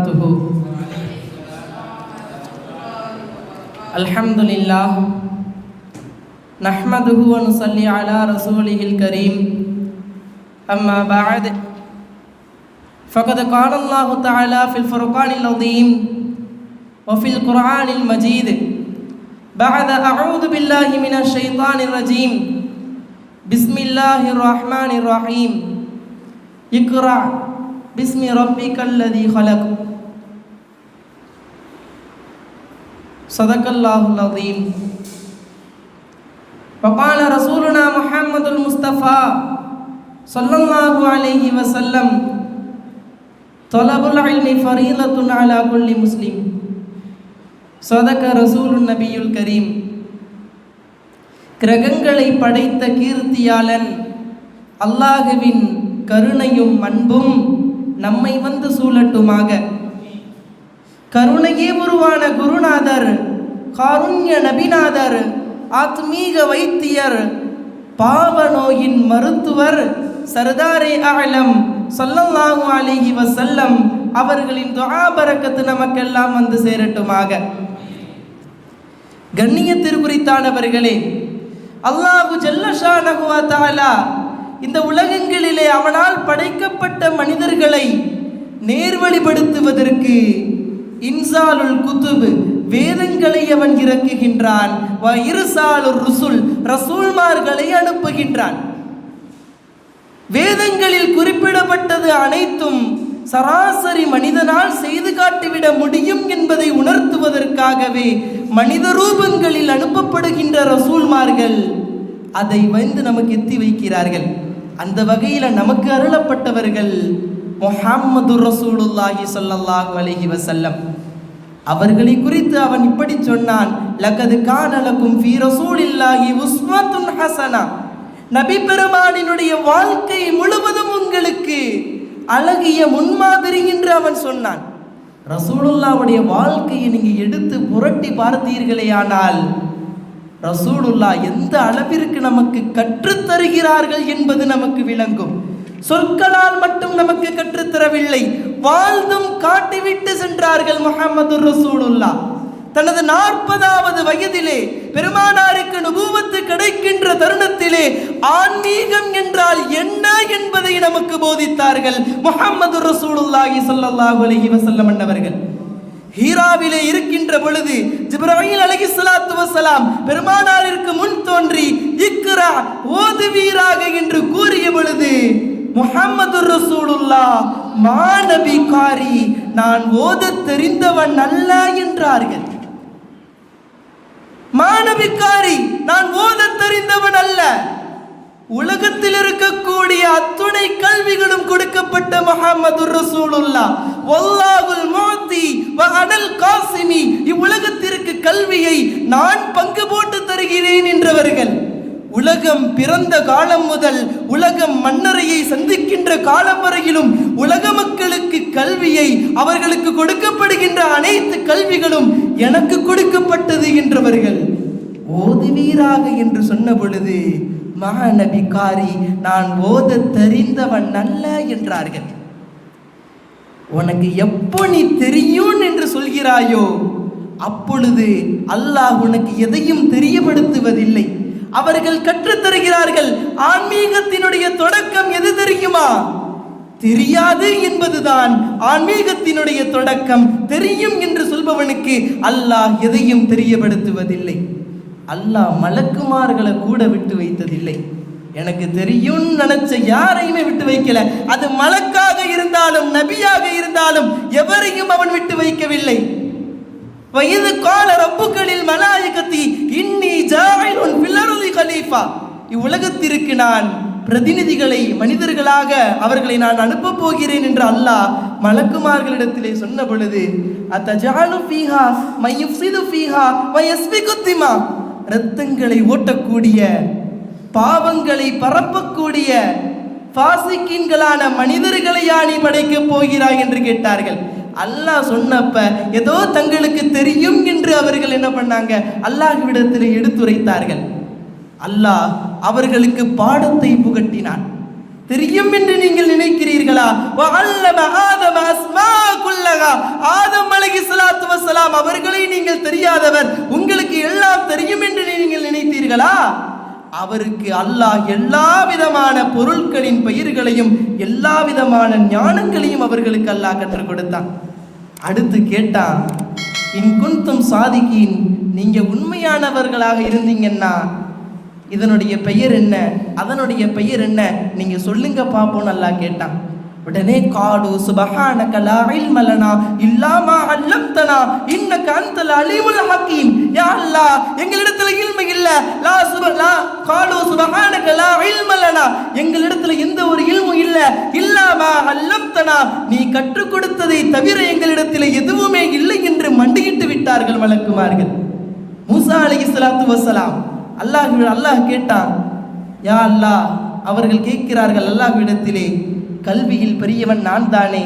وبركاته. الحمد لله نحمده ونصلي على رسوله الكريم. أما بعد فقد قال الله تعالى في الفرقان العظيم وفي القرآن المجيد بعد أعوذ بالله من الشيطان الرجيم. بسم الله الرحمن الرحيم. اقرأ باسم ربك الذي خلق. صدق الله العظيم وقال رسولنا محمد المصطفى صلى الله عليه وسلم طلب العلم فريضة على كل مسلم صدق رسول النبي الكريم கிரகங்களை படைத்த கீர்த்தியாளன் அல்லாஹுவின் கருணையும் அன்பும் நம்மை வந்து சூழட்டுமாக கருணையே உருவான குருநாதர் காருண்ய நபிநாதர் ஆத்மீக வைத்தியர் பாவ நோயின் மருத்துவர் சர்தாரே அகலம் சொல்லல்லாஹு அலிஹி வசல்லம் அவர்களின் துஆ பரக்கத்து நமக்கெல்லாம் வந்து சேரட்டுமாக. கண்ணியத்திற்குறித்தானவர்களே அல்லாஹு ஜல்லஷா நகுவா தாலா இந்த உலகங்களிலே அவனால் படைக்கப்பட்ட மனிதர்களை நேர்வழிப்படுத்துவதற்கு இன்சாலுல் குத்துபு வேதங்களை அவன் இறக்குகின்றான். வ ருசுல் ரசூல்மார்களை அனுப்புகின்றான். வேதங்களில் குறிப்பிடப்பட்டது அனைத்தும் சராசரி மனிதனால் செய்து காட்டிவிட முடியும் என்பதை உணர்த்துவதற்காகவே மனித ரூபங்களில் அனுப்பப்படுகின்ற ரசூல்மார்கள் அதை வந்து நமக்கு எத்தி வைக்கிறார்கள். அந்த வகையில் நமக்கு அருளப்பட்டவர்கள் முஹம்மது ரசூலுல்லாஹி சொல்லல்லாஹு அலஹி வசல்லம் அவர்களை குறித்து அவன் இப்படி சொன்னான் லகது கானலக்கும் ஃபீ ரசூலில்லாஹி ஹசனா. நபி பெருமானினுடைய வாழ்க்கை முழுவதும் உங்களுக்கு அழகிய முன்மாதிரி என்று அவன் சொன்னான். ரசூலுல்லாவுடைய வாழ்க்கையை நீங்க எடுத்து புரட்டி பார்த்தீர்களே ஆனால் ரசூலுல்லா எந்த அளவிற்கு நமக்கு கற்றுத் தருகிறார்கள் என்பது நமக்கு விளங்கும். சொற்களால் மட்டும் நமக்கு கற்றுத்தரவில்லை. வாழ்ந்தும் காட்டிவிட்டு சென்றார்கள் முகமது ரசூலுல்லா தனது நாற்பதாவது வயதிலே பெருமானாருக்கு நுபூவத்து கிடைக்கின்ற தருணத்திலே ஆன்மீகம் என்றால் என்ன என்பதை நமக்கு போதித்தார்கள் முகமது ரசூலுல்லாஹி ஸல்லல்லாஹு அலஹி வசல்லம் அண்ணவர்கள் ஹீராவிலே இருக்கின்ற பொழுது ஜிப்ராஹிம் அலஹி சலாத்து வசலாம் பெருமானாரிற்கு முன் தோன்றி இக்ரா ஓதுவீராக என்று கூறிய பொழுது முகமது ரசூலுல்லா மாநபி காரி நான் ஓதத் தெரிந்தவன் அல்ல என்றார்கள். மாணவிக்காரி நான் ஓதத் தெரிந்தவன் அல்ல. உலகத்தில் இருக்கக்கூடிய அத்துணை கல்விகளும் கொடுக்கப்பட்ட முகமது ரசூலுல்லா வல்லாவுல் மோதி அனல் காசிமி இவ்வுலகத்திற்கு கல்வியை நான் பங்கு போட்டு தருகிறேன் என்றவர்கள். உலகம் பிறந்த காலம் முதல் உலகம் மன்னரையை சந்திக்கின்ற காலம் வரையிலும் உலக மக்களுக்கு கல்வியை அவர்களுக்கு கொடுக்கப்படுகின்ற அனைத்து கல்விகளும் எனக்கு கொடுக்கப்பட்டது என்றவர்கள் ஓதுவீராக என்று சொன்ன பொழுது மகாநபிகாரி நான் ஓத தெரிந்தவன் அல்ல என்றார்கள். உனக்கு எப்போ நீ தெரியும் என்று சொல்கிறாயோ அப்பொழுது அல்லாஹ் உனக்கு எதையும் தெரியப்படுத்துவதில்லை. அவர்கள் கற்றுத்தருகிறார்கள். ஆன்மீகத்தினுடைய தொடக்கம் எது தெரியுமா? தெரியாது என்பதுதான். ஆன்மீகத்தினுடைய தொடக்கம் தெரியும் என்று சொல்பவனுக்கு அல்லாஹ் எதையும் தெரியப்படுத்துவதில்லை. அல்லாஹ் மலக்குமார்களை கூட விட்டு வைத்ததில்லை. எனக்கு தெரியும் நினைச்ச யாரையுமே விட்டு வைக்கல. அது மலக்காக இருந்தாலும் நபியாக இருந்தாலும் எவரையும் அவன் விட்டு வைக்கவில்லை. வயது கால ரப்புகளில் மலாயகத்தி இன்னி ஜாயிலுன் பில்லருதி கலீஃபா. இவ்வுலகத்திற்கு நான் பிரதிநிதிகளை மனிதர்களாக அவர்களை நான் அனுப்ப போகிறேன் என்று அல்லாஹ் மலக்குமார்களிடத்திலே சொன்ன பொழுது அத்தஜாலு ஃபீஹா மையுஃப்சிது ஃபீஹா வயஸ்பிகு குத்திமா இரத்தங்களை ஓட்டக்கூடிய பாவங்களை பரப்பக்கூடிய பாசிக்கின்களான மனிதர்களையா நீ படைக்கப் போகிறாய் என்று கேட்டார்கள். அல்லாஹ் சொன்னப்ப ஏதோ தங்களுக்கு தெரியும் என்று அவர்கள் என்ன பண்ணாங்க? அல்லாஹ்விடத்தில் எடுத்துரைத்தார்கள். அல்லாஹ் அவர்களுக்கு பாடத்தை புகட்டினான். தெரியும் என்று நீங்கள் நினைக்கிறீர்களா? ஆதம் அலகி சலாத்து வசலாம் அவர்களை நீங்கள் தெரியாதவர். உங்களுக்கு எல்லாம் தெரியும் என்று நீங்கள் நினைத்தீர்களா? அவருக்கு அல்லாஹ் எல்லா விதமான பொருட்களின் பெயர்களையும் எல்லா விதமான ஞானங்களையும் அவர்களுக்கு அல்லாஹ் கற்றுக் கொடுத்தான். அடுத்து கேட்டான் இன் குந்தும் சாதிக்கின் நீங்க உண்மையானவர்களாக இருந்தீங்கன்னா இதனுடைய பெயர் என்ன? அதனுடைய பெயர் என்ன? நீங்க சொல்லுங்க பார்ப்போம் நல்லா கேட்டான். உடனே காடு சுபஹான கலா இல்மலனா இல்லாமா அல்லம்தனா இன்னக அன்தல் அலீமுல் ஹக்கீம். யா அல்லாஹ் எங்களிடத்துல இல்மை இல்ல. லா சுப லா காடு சுபஹான கலா இல்மலனா எங்களிடத்துல எந்த ஒரு இல்மும் இல்ல. இல்லாமா அல்லம்தனா. நீ கற்றுக் கொடுத்ததை தவிர எங்களிடத்தில் எதுவுமே இல்லை என்று மண்டியிட்டு விட்டார்கள் வழக்குமார்கள் மூசா அலி இஸ்லாத்து வசலாம் அல்லாஹ் அல்லாஹ் கேட்டான் யா அல்லாஹ் அவர்கள் கேட்கிறார்கள் அல்லாஹ்விடத்திலே கல்வியில் பெரியவன் நான் தானே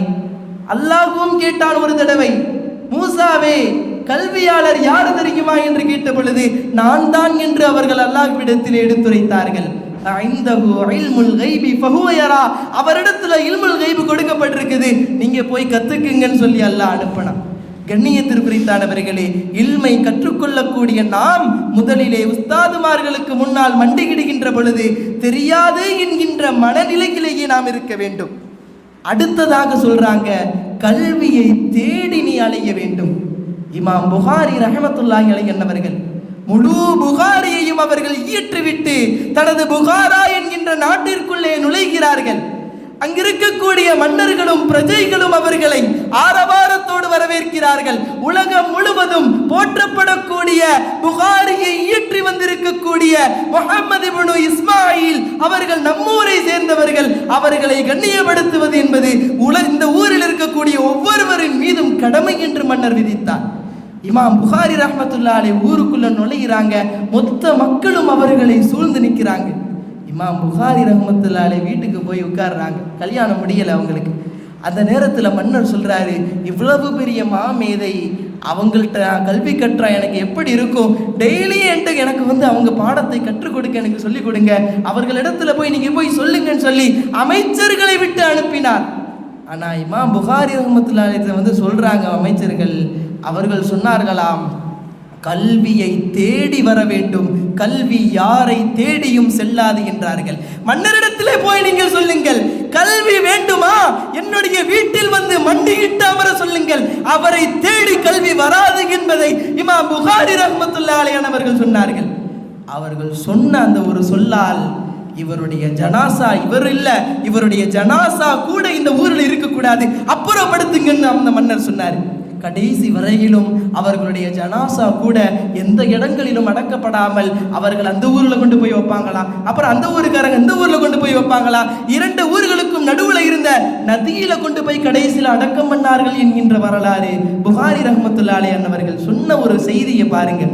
அல்லாஹும் கேட்டான் ஒரு தடவை மூசாவே கல்வியாளர் யார் தெரியுமா? என்று கேட்ட பொழுது நான் தான் என்று அவர்கள் அல்லாஹ்விடத்தில் எடுத்துரைத்தார்கள். அவரிடத்துல இல்முல் கைபு கொடுக்கப்பட்டிருக்குது. நீங்க போய் கத்துக்குங்கன்னு சொல்லி அல்லாஹ் அனுப்பினான். கண்ணியத்திற்குறித்தானவர்களே இல்மை கற்றுக்கொள்ளக்கூடிய நாம் முதலிலே உஸ்தாதுமார்களுக்கு முன்னால் மண்டியிடுகின்ற பொழுது தெரியாது என்கின்ற மனநிலையிலேயே நாம் இருக்க வேண்டும். அடுத்ததாக சொல்றாங்க கல்வியை தேடி நீ அலைய வேண்டும். இமாம் புகாரி ரஹமத்துல்லாஹி அலைஹி என்னவர்கள் முழு புகாரியையும் அவர்கள் இயற்றுவிட்டு தனது புகாரா என்கின்ற நாட்டிற்குள்ளே நுழைகிறார்கள். அங்கிருக்கக்கூடிய மன்னர்களும் பிரஜைகளும் அவர்களை ஆரவாரத்தோடு வரவேற்கிறார்கள். உலகம் முழுவதும் போற்றப்படக்கூடிய புகாரியை இயற்றி வந்திருக்கக்கூடிய முகமது இப்னு இஸ்மாயில் அவர்கள் நம்மூரை சேர்ந்தவர்கள். அவர்களை கண்ணியப்படுத்துவது என்பது உல இந்த ஊரில் இருக்கக்கூடிய ஒவ்வொருவரின் மீதும் கடமை என்று மன்னர் விதித்தார். இமாம் புகாரி ரஹமத்துல்லாலே அலை ஊருக்குள்ள நுழையிறாங்க. மொத்த மக்களும் அவர்களை சூழ்ந்து நிற்கிறாங்க. இமாம் புகாரி ரஹமத்துல்லாலே வீட்டுக்கு போய் உட்காடுறாங்க கல்யாணம் முடியலை அவங்களுக்கு. அந்த நேரத்தில் மன்னர் சொல்கிறாரு இவ்வளவு பெரிய மாமேதை அவங்கள்ட்ட கல்வி கற்றா எனக்கு எப்படி இருக்கும்? டெய்லி என்கிட்ட எனக்கு வந்து அவங்க பாடத்தை கற்றுக் கொடுக்க எனக்கு சொல்லிக் கொடுங்க. அவர்களிடத்துல போய் நீங்க போய் சொல்லுங்கன்னு சொல்லி அமைச்சர்களை விட்டு அனுப்பினார். ஆனால் இமாம் புகாரி ரஹ்மத்துல்லாஹி வந்து சொல்றாங்க அமைச்சர்கள். அவர்கள் சொன்னார்களாம் கல்வியை தேடி வர வேண்டும். கல்வி யாரை தேடியும் செல்லாது என்றார்கள். மன்னரிடத்திலே போய் நீங்கள் சொல்லுங்கள் கல்வி வேண்டுமா? என்னுடைய வீட்டில் வந்து மண்டியிட்டு அமர சொல்லுங்கள். அவரை தேடி கல்வி வராது என்பதை இமா புகாரி ரஹ்மத்துல்லா அவர்கள் சொன்னார்கள். அவர்கள் சொன்ன அந்த ஒரு சொல்லால் இவருடைய ஜனாசா இவர் இல்ல இவருடைய ஜனாசா கூட இந்த ஊரில் இருக்கக்கூடாது. அப்புறப்படுத்துங்கன்னு அந்த மன்னர் சொன்னார். கடைசி வரையிலும் அவர்களுடைய ஜனாசா கூட எந்த இடங்களிலும் அடக்கப்படாமல் அவர்கள் அந்த ஊர்ல கொண்டு போய் வைப்பாங்களா? அப்புறம் அந்த ஊருக்காரங்க இந்த ஊர்ல கொண்டு போய் வைப்பாங்களா? இரண்டு ஊர்களுக்கும் நடுவில் இருந்த நதியில கொண்டு போய் கடைசியில் அடக்கம் பண்ணார்கள் என்கின்ற வரலாறு புகாரி ரஹமத்துல்லாலே அன்னவர்கள் சொன்ன ஒரு செய்தியை பாருங்க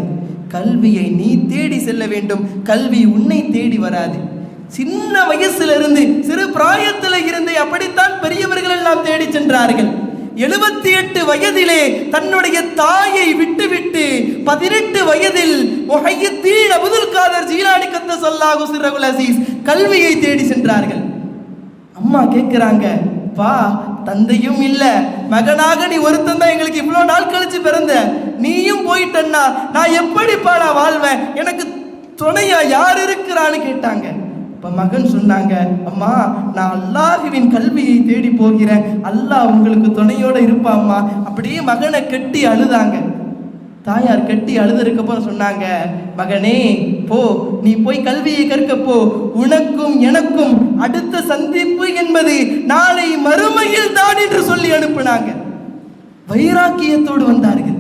கல்வியை நீ தேடி செல்ல வேண்டும். கல்வி உன்னை தேடி வராது. சின்ன வயசுல இருந்து சிறு பிராயத்தில் இருந்து அப்படித்தான் பெரியவர்கள் எல்லாம் தேடி சென்றார்கள். எழுபத்தி எட்டு வயதிலே தன்னுடைய தாயை விட்டுவிட்டு பதினெட்டு வயதில் முஹையத்தீன் அபுதுல் காதர் ஜீலானி கந்த சல்லாஹு சிறகுல் அசீஸ் கல்வியை தேடி சென்றார்கள். அம்மா கேட்குறாங்க பா தந்தையும் இல்ல மகனாக நீ ஒருத்தன் தான் எங்களுக்கு இவ்வளோ நாள் கழிச்சு பிறந்த. நீயும் போயிட்டன்னா நான் எப்படிப்பா நான் வாழ்வேன்? எனக்கு துணையா யார் இருக்கிறான்னு கேட்டாங்க. இப்போ மகன் சொன்னாங்க அம்மா நான் அல்லாஹுவின் கல்வியை தேடி போகிறேன். அல்லாஹ் உங்களுக்கு துணையோடு இருப்பாம்மா. அப்படியே மகனை கட்டி அழுதாங்க. தாயார் கட்டி அழுததுக்கப்புறம் சொன்னாங்க மகனே போ நீ போய் கல்வியை கற்கப்போ உனக்கும் எனக்கும் அடுத்த சந்திப்பு என்பது நாளை மறுமையில் தான் என்று சொல்லி அனுப்புனாங்க. வைராக்கியத்தோடு வந்தார்கள்.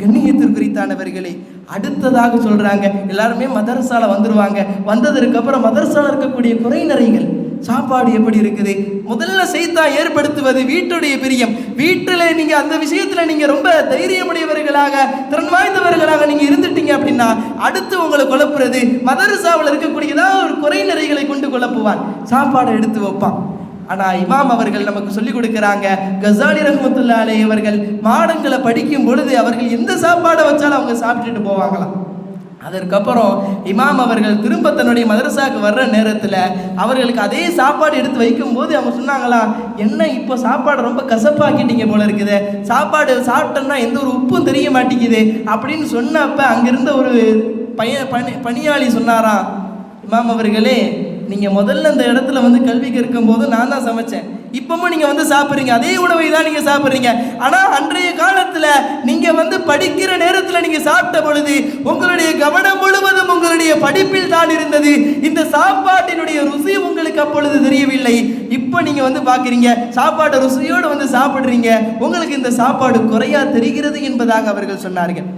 கண்ணியத்திற்குரித்தானவர்களே அடுத்ததாக சொல்கிறாங்க எல்லாருமே மதரசால வந்துடுவாங்க வந்ததுக்கப்புறம் மதரசாவில் மதரசால இருக்கக்கூடிய குறைநறைகள் சாப்பாடு எப்படி இருக்குது? முதல்ல செய்தா ஏற்படுத்துவது வீட்டுடைய பிரியம். வீட்டில் நீங்கள் அந்த விஷயத்தில் நீங்கள் ரொம்ப தைரியமுடையவர்களாக திறன் வாய்ந்தவர்களாக நீங்கள் இருந்துட்டீங்க அப்படின்னா அடுத்து உங்களை குழப்புறது மதரசாவில் இருக்கக்கூடிய ஏதாவது ஒரு குறைநிறைகளை கொண்டு குழப்புவான். சாப்பாடை எடுத்து வைப்பான். ஆனால் இமாம் அவர்கள் நமக்கு சொல்லிக் கொடுக்குறாங்க கசாலி ரஹமத்துல்லா அலை அவர்கள் மாடங்களை படிக்கும் பொழுது அவர்கள் எந்த சாப்பாடை வச்சாலும் அவங்க சாப்பிட்டுட்டு போவாங்களாம். அதற்கப்புறம் இமாம் அவர்கள் திரும்ப தன்னுடைய மதரசாவுக்கு வர்ற நேரத்தில் அவர்களுக்கு அதே சாப்பாடு எடுத்து வைக்கும்போது அவங்க சொன்னாங்களா என்ன இப்போ சாப்பாடு ரொம்ப கசப்பாக்கிட்டீங்க போல இருக்குது. சாப்பாடு சாப்பிட்டோம்னா எந்த ஒரு உப்பும் தெரிய மாட்டேங்குது. அப்படின்னு சொன்னப்ப அங்கிருந்த ஒரு பையன் பணி பணியாளி சொன்னாராம் இமாம் அவர்களே நீங்கள் முதல்ல இந்த இடத்துல வந்து கல்வி கற்கும் போது நான் தான் சமைச்சேன். இப்பவும் நீங்கள் வந்து சாப்பிட்றீங்க. அதே உணவை தான் நீங்கள் சாப்பிட்றீங்க. ஆனால் அன்றைய காலத்தில் நீங்கள் வந்து படிக்கிற நேரத்தில் நீங்கள் சாப்பிட்ட பொழுது உங்களுடைய கவனம் முழுவதும் உங்களுடைய படிப்பில் தான் இருந்தது. இந்த சாப்பாட்டினுடைய ருசி உங்களுக்கு அப்பொழுது தெரியவில்லை. இப்போ நீங்கள் வந்து பார்க்குறீங்க சாப்பாட்டை ருசியோடு வந்து சாப்பிட்றீங்க. உங்களுக்கு இந்த சாப்பாடு குறையா தெரிகிறது என்பதாக அவர்கள் சொன்னார்கள்.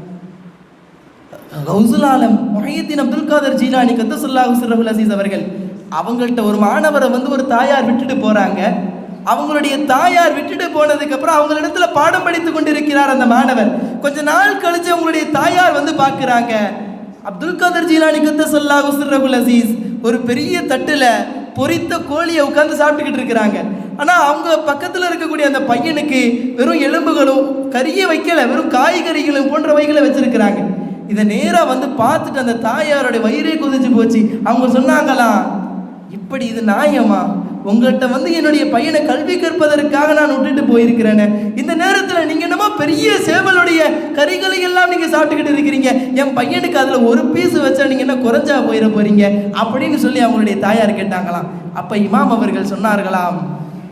கௌசுல் ஆலம் முஹையத்தின் அப்துல் காதர் ஜீலானி கத்தசுல்லா சிறகுல் அசீஸ் அவர்கள் அவங்கள்ட்ட ஒரு மாணவரை வந்து ஒரு தாயார் விட்டுட்டு போகிறாங்க அவங்களுடைய தாயார் விட்டுட்டு போனதுக்கப்புறம் அவங்க அவங்களிடத்துல பாடம் படித்து கொண்டிருக்கிறார் அந்த மாணவர். கொஞ்ச நாள் கழிச்சு அவங்களுடைய தாயார் வந்து பார்க்குறாங்க. அப்துல் காதர் ஜீலானி கத்தசுல்லா சிறகுல் அசீஸ் ஒரு பெரிய தட்டுல பொரித்த கோழியை உட்கார்ந்து சாப்பிட்டுக்கிட்டு இருக்கிறாங்க. ஆனால் அவங்க பக்கத்தில் இருக்கக்கூடிய அந்த பையனுக்கு வெறும் எலும்புகளும் கறியை வைக்கல வெறும் காய்கறிகளும் போன்றவைகளை வச்சிருக்கிறாங்க. இதை நேராக வந்து பார்த்துட்டு அந்த தாயாரோட வயிறே குதிச்சு போச்சு. அவங்க சொன்னாங்களாம் அப்படி இது நியாயமா? உங்கள்கிட்ட வந்து என்னுடைய பையனை கல்வி கற்பதற்காக நான் விட்டுட்டு போயிருக்கிறேன்னு இந்த நேரத்தில் நீங்கள் என்னமோ பெரிய சேவலுடைய கறிகளை எல்லாம் நீங்கள் சாப்பிட்டுக்கிட்டு இருக்கிறீங்க. என் பையனுக்கு அதில் ஒரு பீஸ் வச்சா நீங்கள் என்ன குறைஞ்சா போயிட போகிறீங்க அப்படின்னு சொல்லி அவங்களுடைய தாயார் கேட்டாங்களாம். அப்போ இமாம் அவர்கள் சொன்னார்களாம்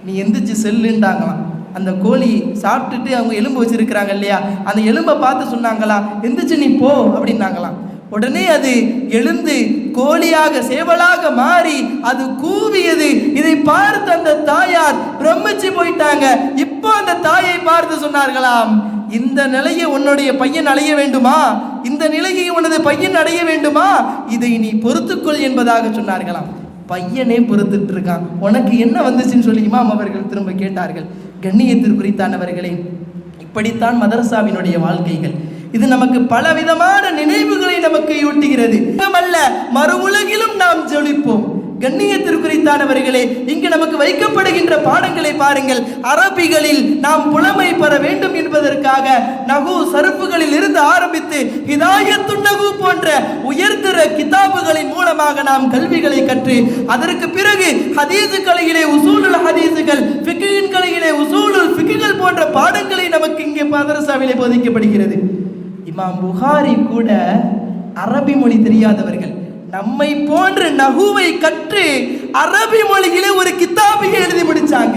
நீ எந்திரிச்சு செல்லுண்டாங்களாம் அந்த கோழி சாப்பிட்டுட்டு அவங்க எலும்பு வச்சுருக்கிறாங்க இல்லையா? அந்த எலும்பை பார்த்து சொன்னாங்களா எந்திரிச்சு நீ போ அப்படின்னாங்களாம். உடனே அது எழுந்து கோழியாக சேவலாக மாறி அது கூவியது. இதை பார்த்து அந்த தாயார் பிரமிச்சு போயிட்டாங்க. இப்போ அந்த தாயை பார்த்து சொன்னார்களாம் இந்த நிலையை உன்னுடைய பையன் அடைய வேண்டுமா? இந்த நிலையை உனது பையன் அடைய வேண்டுமா? இதை நீ பொறுத்துக்கொள் என்பதாக சொன்னார்களாம். பையனே பொறுத்துட்டு இருக்கான் உனக்கு என்ன வந்துச்சுன்னு சொல்லி இமாம் அவர்கள் திரும்ப கேட்டார்கள். கண்ணியத்திற்குறித்தானவர்களே இப்படித்தான் மதரசாவினுடைய வாழ்க்கைகள். இது நமக்கு பலவிதமான நினைவுகளை நமக்கு ஊட்டுகிறது அல்ல மறு உலகிலும் நாம் ஜொலிப்போம். கண்ணியத்திற்குறித்தானவர்களே இங்கு நமக்கு வைக்கப்படுகின்ற பாடங்களை பாருங்கள். அரபிகளில் நாம் புலமை பெற வேண்டும் என்பதற்காக நகு சருப்புகளில் இருந்து ஆரம்பித்து ஹிதாயத்து நகு போன்ற உயர்தர கிதாபுகளின் மூலமாக நாம் கல்விகளை கற்று அதற்கு பிறகு ஹதீசு கலையிலே உசூலுல் ஹதீசுகள் ஃபிகின் கலையிலே உசூலுல் ஃபிகுகள் போன்ற பாடங்களை நமக்கு இங்கே மதரசாவிலே போதிக்கப்படுகிறது. இமாம் புகாரி கூட அரபி மொழி தெரியாதவர்கள். நம்மை போன்று நகுவை கற்று அரபி மொழியிலே ஒரு கித்தாபியை எழுதி முடிச்சாங்க.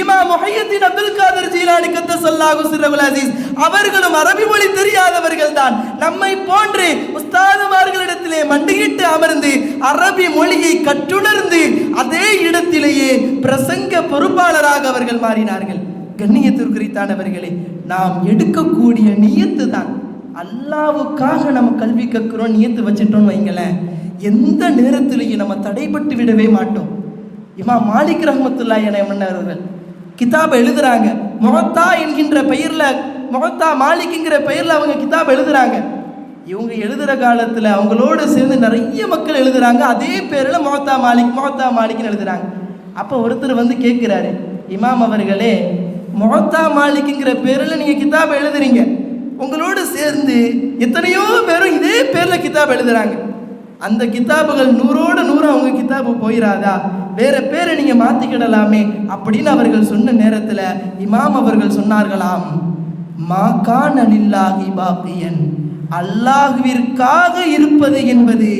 இமாம் முஹையத்தின் அப்துல் காதர் ஜீலானி கத்தசல்லாஹு சிறகுல் அசீஸ் அவர்களும் அரபி மொழி தெரியாதவர்கள் தான். நம்மை போன்று உஸ்தாதுமார்களிடத்திலே மண்டியிட்டு அமர்ந்து அரபி மொழியை கற்றுணர்ந்து அதே இடத்திலேயே பிரசங்க பொறுப்பாளராக அவர்கள் மாறினார்கள். கண்ணியத்திற்குறித்தானவர்களே நாம் எடுக்கக்கூடிய நியத்து தான் அல்லாவுக்காக நம்ம கல்வி கற்கிறோம் நியத்து வச்சிட்டோம்னு வைங்களேன் எந்த நேரத்திலையும் நம்ம தடைப்பட்டு விடவே மாட்டோம். இமா மாலிக் ரஹமத்துல்லா என மன்னர்கள் கிதாப் எழுதுறாங்க. முகத்தா என்கின்ற பெயர்ல முகத்தா மாலிக்குங்கிற பெயர்ல அவங்க கிதாப் எழுதுறாங்க. இவங்க எழுதுகிற காலத்தில் அவங்களோட சேர்ந்து நிறைய மக்கள் எழுதுறாங்க. அதே பேரில் முகத்தா மாலிக் முகத்தா மாலிக்னு எழுதுறாங்க. அப்போ ஒருத்தர் வந்து கேட்குறாரு இமாம் அவர்களே முகத்தா மாலிக்குங்கிற பேரில் நீங்கள் கிதாப் எழுதுறீங்க. உங்களோடு சேர்ந்து எத்தனையோ பேரும் இதே பேரில் கிதாப் எழுதுறாங்க. அந்த கிதாபுகள் நூறோட நூறு அவங்க கிதாபு போயிடாதா வேற பேரை நீங்கள் மாற்றிக்கிடலாமே அப்படின்னு அவர்கள் சொன்ன நேரத்தில் இமாம் அவர்கள் சொன்னார்களாம். மா கான் அலில்லாஹி பாக்கியன். அல்லாஹுவிற்காக இருப்பது என்பது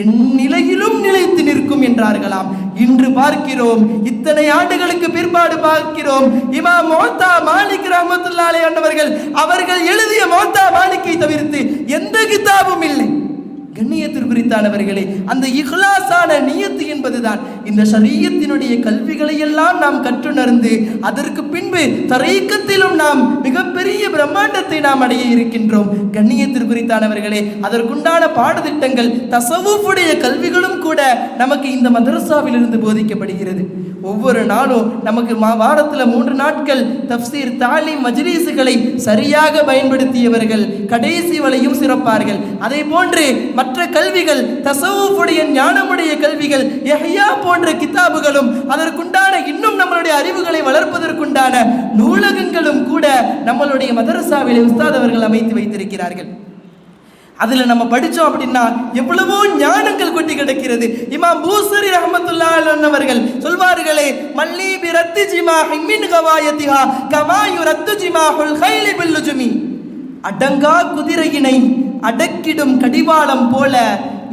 என் நிலையிலும் நிலைத்து நிற்கும் என்றார்களாம். இன்று பார்க்கிறோம் இத்தனை ஆண்டுகளுக்கு பிற்பாடு பார்க்கிறோம். இமா மோத்தா மாலிக் ரஹமத்துல்லாலே ஆண்டவர்கள் அவர்கள் எழுதிய மோத்தா மாலிக்கை தவிர்த்து எந்த கிதாபும் இல்லை. கண்ணியத்திற்குரித்தானவர்களே அந்த இஹ்லாசான நியத்து என்பதுதான். இந்த ஷரீயத்தினுடைய கல்விகளை எல்லாம் நாம் கற்றுணர்ந்து அதற்கு பின்பு தரைக்கத்திலும் நாம் மிகப்பெரிய பிரம்மாண்டத்தை நாம் அடைய இருக்கின்றோம். கண்ணியத்திற்குறித்தானவர்களே அதற்குண்டான பாடத்திட்டங்கள் தசவுடைய கல்விகளும் கூட நமக்கு இந்த மதரசாவிலிருந்து போதிக்கப்படுகிறது. ஒவ்வொரு நாளும் நமக்கு மா வாரத்தில் மூன்று நாட்கள் தப்சீர் தாலி மஜ்லீஸுகளை சரியாக பயன்படுத்தியவர்கள் கடைசி வரையும் சிறப்பார்கள். அதே போன்று மற்ற கல்விகள் தசவுடைய ஞானமுடைய கல்விகள் எஹ்யா போன்ற கிதாபுகளும் அதற்குண்டான இன்னும் நம்மளுடைய அறிவுகளை வளர்ப்பதற்குண்டான நூலகங்களும் கூட நம்மளுடைய மதரசாவிலே உஸ்தாதவர்கள் அமைத்து வைத்திருக்கிறார்கள். அதில் நம்ம படித்தோம் அப்படின்னா எவ்வளவோ ஞானங்கள் கொட்டி கிடக்கிறது. இமாம் பூசரி ரஹமத்துல்லா அவர்கள் சொல்வார்களே மல்லி பி ரத்து ஜிமா ஹிம்மின் கவாயத்திஹா கமாயு ரத்து ஜிமா ஹுல் கைலி பில்லுஜுமி அடங்கா குதிரையினை அடக்கிடும் கடிவாளம் போல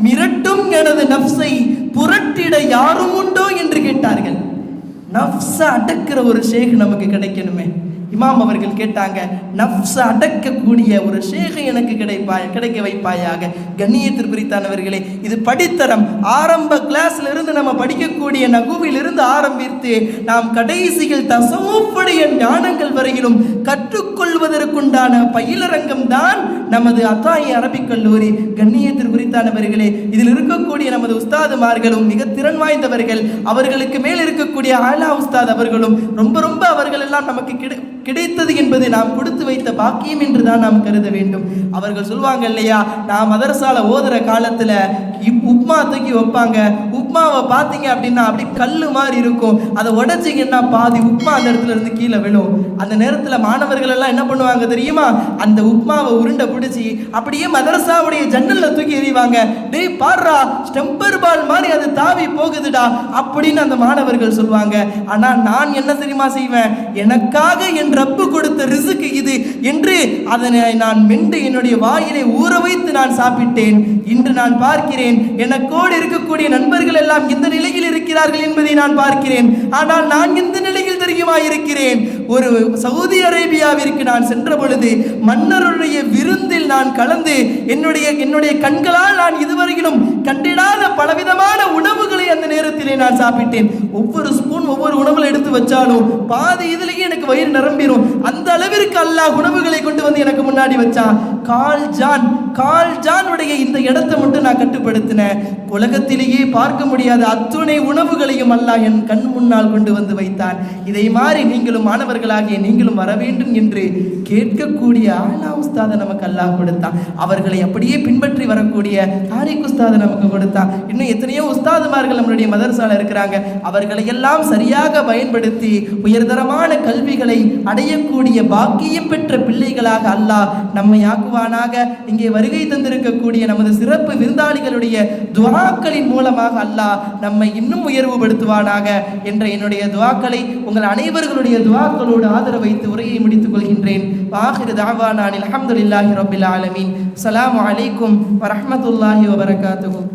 மிரட்டும் எனது நப்சை புரட்டிட யாரும் உண்டோ என்று கேட்டார்கள். நப்ச அடக்கிற ஒரு ஷேக் நமக்கு கிடைக்கணுமே. இமாம் அவர்கள் கேட்டாங்க நப்ச அடக்கக்கூடிய ஒரு ஷேகை எனக்கு கிடைப்பாய் கிடைக்க வைப்பாயாக. கண்ணியத்திற்குரித்தானவர்களே இது படித்தரம். ஆரம்ப கிளாஸ்ல இருந்து நம்ம படிக்கக்கூடிய நகுவில் இருந்து ஆரம்பித்து நாம் கடைசியில் தசமுப்படைய ஞானங்கள் வரையிலும் கற்றுக்கொள்வதற்குண்டான பயிலரங்கம் தான் நமது அத்தாயி அரபிக் கல்லூரி. கண்ணியத்திற்குரித்தானவர்களே இதில் இருக்கக்கூடிய நமது உஸ்தாதுமார்களும் மிக திறன் வாய்ந்தவர்கள். அவர்களுக்கு மேல் இருக்கக்கூடிய ஆலா உஸ்தாத் அவர்களும் ரொம்ப ரொம்ப அவர்கள் எல்லாம் நமக்கு கிடை கிடைத்தது என்பது நாம் கொடுத்து வைத்த பாக்கியம் என்று தான் நாம் கருத வேண்டும். அவர்கள் சொல்லுவாங்க இல்லையா நான் மதரசால ஓதுற காலத்துல இப் உப்மா தூக்கி வைப்பாங்க. உப்மாவை பார்த்தீங்க அப்படின்னா அப்படி கல்லு மாதிரி இருக்கும். அதை உடைச்சிங்கன்னா பாதி உப்மா அந்த இடத்துல இருந்து கீழே விழும். அந்த நேரத்துல மாணவர்கள் எல்லாம் என்ன பண்ணுவாங்க தெரியுமா அந்த உப்மாவை உருண்டை பிடிச்சி அப்படியே மதரசாவுடைய ஜன்னல்ல தூக்கி எறிவாங்க. டேய் பாடுறா ஸ்டெம்பர் பால் மாதிரி அது தாவி போகுதுடா அப்படின்னு அந்த மாணவர்கள் சொல்லுவாங்க ஆனா நான் என்ன தெரியுமா செய்வேன் எனக்காக என் ரப்பு கொடுத்த ரிசுக்கு இது என்று அதனை நான் மென்று என்னுடைய வாயிலை ஊற வைத்து நான் சாப்பிட்டேன். இன்று நான் பார்க்கிறேன். எனக்கோடு இருக்கக்கூடிய நண்பர்கள் எல்லாம் இந்த நிலையில் இருக்கிறார்கள் என்பதை நான் பார்க்கிறேன். ஆனால் நான் இந்த நிலையில் தெரியுமா இருக்கிறேன் ஒரு சவுதி அரேபியாவிற்கு நான் சென்ற பொழுது மன்னருடைய விருந்தில் நான் கலந்து என்னுடைய என்னுடைய கண்களால் நான் இதுவரையிலும் கண்டிடாத பலவிதமான உணவுகளை அந்த நேரத்திலே நான் சாப்பிட்டேன். ஒவ்வொரு ஸ்பூன் ஒவ்வொரு உணவுல எடுத்து வச்சாலும் பாதி இதுலேயே எனக்கு வயிறு நிரம்பிரும். அந்த அளவிற்கு அல்லாஹ் உணவுகளை கொண்டு வந்து எனக்கு முன்னாடி வச்சான் கால் ஜான் கால் இந்த இடத்தை மட்டும் நான் கட்டுப்படுத்தினேன். உலகத்திலேயே பார்க்க முடியாத அத்துணை உணவுகளையும் அல்லாஹ் என் கண் முன்னால் கொண்டு வந்து வைத்தான். இதை மாதிரி நீங்களும் மாணவர்களாகிய நீங்களும் வர வேண்டும் என்று கேட்கக்கூடிய ஆலா உஸ்தாதை நமக்கு அல்லாஹ் கொடுத்தான். அவர்களை அப்படியே பின்பற்றி வரக்கூடிய தாரிக் உஸ்தாத நமக்கு கொடுத்தான். இன்னும் எத்தனையோ உஸ்தாதுமார்கள் நம்மளுடைய மதரசால இருக்கிறாங்க. அவர்களை எல்லாம் சரியாக பயன்படுத்தி உயர்தரமான கல்விகளை அடையக்கூடிய பாக்கியம் பெற்ற பிள்ளைகளாக அல்லாஹ் நம்மை ஆக்குவானாக இங்கே வருகை தந்திருக்கக்கூடிய நமது சிறப்பு விருந்தாளிகளுடைய துவாக்களின் மூலமாக அல்லாஹ் நம்மை இன்னும் உயர்வுபடுத்துவானாக என்ற என்னுடைய துவாக்களை உங்கள் அனைவர்களுடைய துவாக்களோடு ஆதரவு வைத்து உரையை முடித்துக் கொள்கின்றேன். வாஹிரு தாவானான் அஹமதுல்லாஹி ரபில் ஆலமீன். அலாம் அலைக்கும் வரமத்துல்லாஹி வபரகாத்துகும்